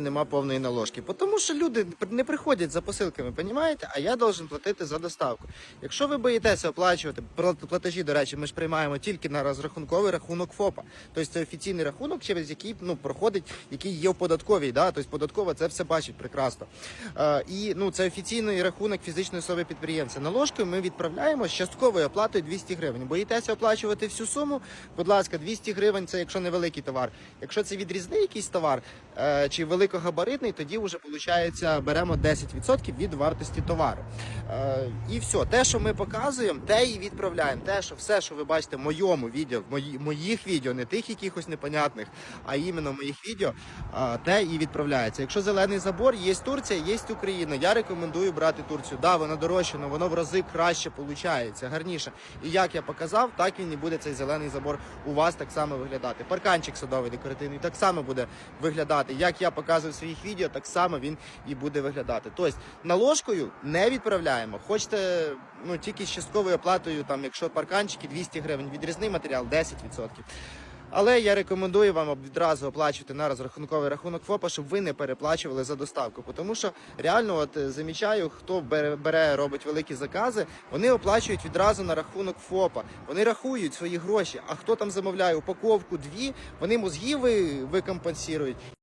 нема повної наложки. Тому що люди не приходять за посилками, понімаєте? А я должен платити за доставку. Якщо ви боїтеся оплачувати платежі, до речі, ми ж приймаємо тільки на розрахунковий рахунок ФОПа. Тобто це офіційний рахунок, через який ну проходить, який є в податковій. Да? Тобто податкова це все бачить прекрасно. Е, і ну це офіційний рахунок фізичної особи підприємця. Наложкою ми відправляємо з частковою оплатою 200 гривень. Боїтеся оплачувати всю суму? Будь ласка, 200 гривень це якщо невеликий товар. Якщо це відрізний якийсь товар е, чи великогабаритний, тоді вже виходить, беремо 10% від вартості товару. Е, і все, те, що ми показуємо, те і відправляємо. Те, що все, що ви бачите в моєму відео, в мої, моїх відео, не тих якихось непонятних, а іменно моїх відео, е, те і відправляється. Якщо зелений забор, є Турція, є Україна. Я рекомендую брати Турцію. Да, воно дорожче, але воно в рази краще виходить, гарніше. І як я показав, так він і буде цей зелений забор у вас так само виглядати. Парканчик садовий декоративний так само буде виглядати. Як я показую в своїх відео, так само він і буде виглядати. Тобто наложкою не відправляємо. Хочете ну тільки з частковою оплатою, там якщо парканчики 200 гривень, відрізний матеріал 10%. Але я рекомендую вам відразу оплачувати на розрахунковий рахунок ФОПа, щоб ви не переплачували за доставку. Тому що реально, от е, замічаю, хто бере, бере, робить великі закази, вони оплачують відразу на рахунок ФОПа. Вони рахують свої гроші. А хто там замовляє упаковку дві, вони мозги ви, викомпенсують.